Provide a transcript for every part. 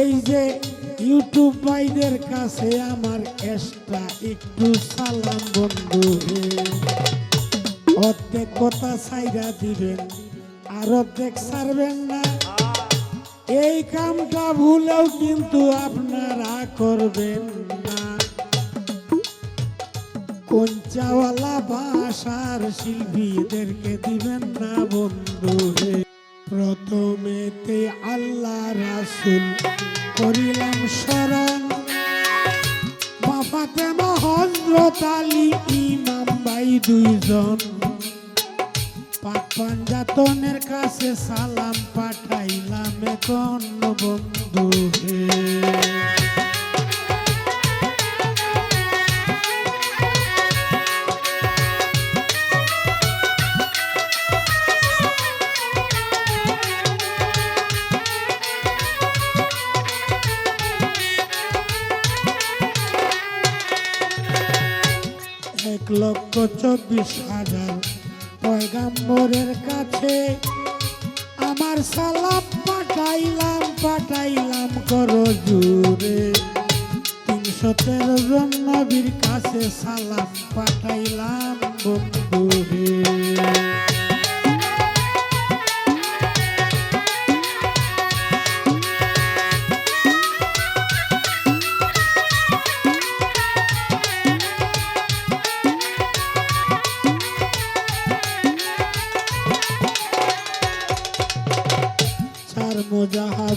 এই যে ইউটিউব ভাইদের কাছে আমার এক্সট্রা একটু সালাম বন্ধু অর্ধেক কথা সাইরা দিবেন, আর অর্ধেক সারবেন না। এই কামটা ভুলেও কিন্তু আপনারা করবেন না। কঞ্চাওয়ালা ভাষার শিল্পীদেরকে দিবেন না বন্ধু প্রথমেতে আল্লাহ রাসুল করিলাম শরণ। বাবাতে হজরত আলী, ইমাম বাই দুইজন। পাক কাছে সালাম পাঠাইলাম এখন বন্ধু হে। লক্ষ চব্বিশ হাজার পয়গাম্বরের কাছে আমার সালাম পাঠাইলাম পাঠাইলাম করো জুড়ে তিনশো তেরো জন নবীর কাছে সালাম পাঠাইলাম বন্ধু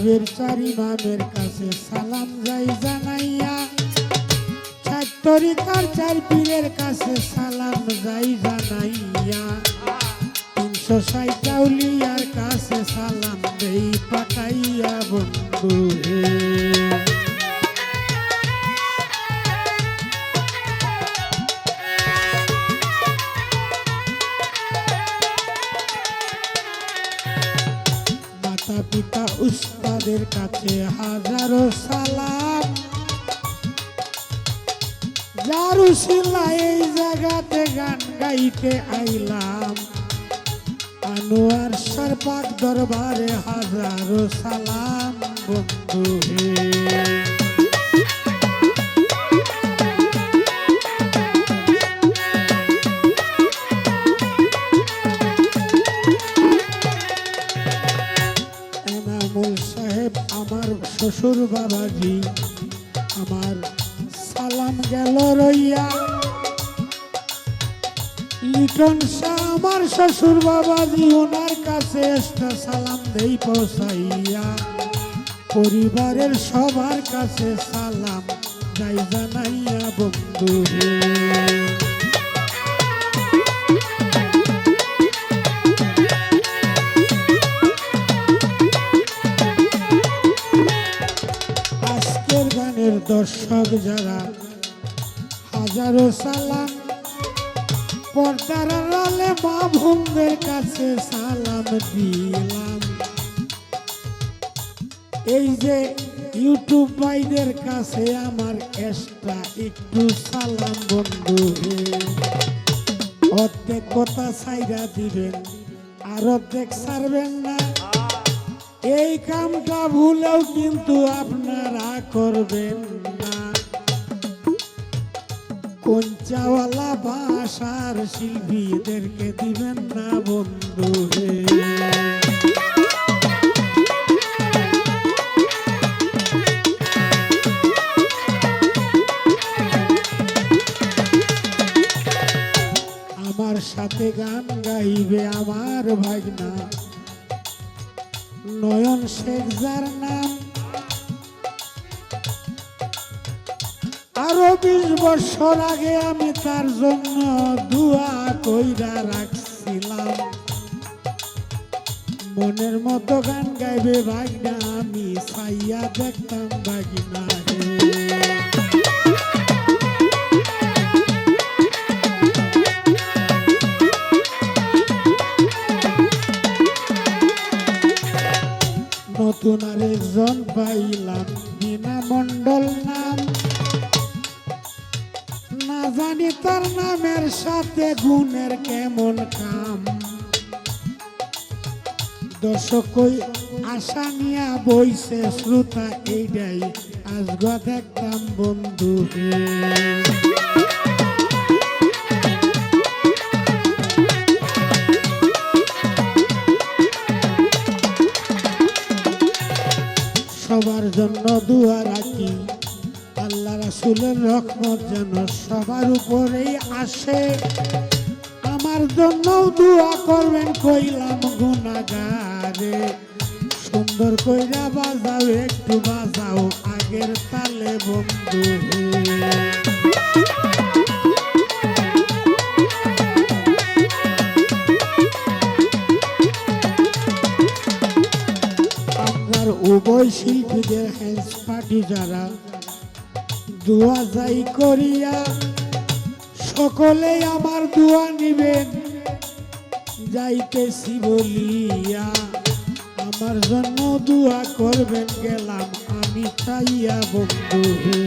মোজাহাবের চারি ইমামের কাছে সালাম যাই জানাইয়া। তরিকার চার পীরের কাছে সালাম যাই জানাইয়া। তিনশো সাইটাউলিয়ার কাছে সালাম দেই পাঠাইয়া বন্ধু হে। পিতা উস্তাদের কাছে হাজারো সালাম। যারু শিলা এই জায়গাতে গান গাইতে আইলাম। আনোয়ার সরপাক দরবারে হাজারো সালাম, বন্ধু হে। আমার শ্বশুর বাবাজি, আমার সালাম গেল রইয়া। লিটন শাহ আমার শ্বশুর বাবাজি, ওনার কাছে একটা সালাম দেই পৌঁছাইয়া। পরিবারের সবার কাছে সালাম, যাই জানাইয়া বন্ধু যারা হাজারো সালাম, পর্দার আড়ালে মা ভুমদের কাছে সালাম দিলাম। এই যে ইউটিউব ভাইদের কাছে আমার এক্সট্রা একটু সালাম বন্ধু অর্ধেক কথা সাইরা দিবেন, আর অর্ধেক সারবেন না। এই কামটা ভুলেও কিন্তু আপনারা করবেন না। কঞ্চাওয়ালা ভাষার শিল্পীদেরকে দিবেন না বন্ধু হে। আমার সাথে গান গাইবে আমার ভাগনা। নয়ন শেখ যার নাম আরও বিশ বছর আগে আমি তার জন্য দুয়া কইরা রাখছিলাম। মনের মতো গান গাইবে ভাগনা আমি সাইয়া দেখতাম ভাগনা নতুন আরেকজন পাইলাম, বিনা মন্ডল না জানি তার নামের সাথে গুণের কেমন কাম। দর্শক আশা নিয়া বইছে শ্রোতা এইটাই আজগ দেখতাম বন্ধু সবার জন্য দুয়া রাখি। আল্লাহ রাসুলের রহমত যেন সবার উপরেই আসে। আমার জন্য দোয়া করবেন কইলাম গুনাগারে সুন্দর কইরা বাজাও, একটু বাজাও, আগের তালে বন্ধু আপনার উভয় শিল্পীদের হ্যান্স পার্টি যারা দোয়া যাই করিয়া সকলে আমার দোয়া নিবেন। যাইতেছি বলিয়া, আমার জন্য দোয়া করবেন গেলাম আমি চাইয়া বন্ধু হে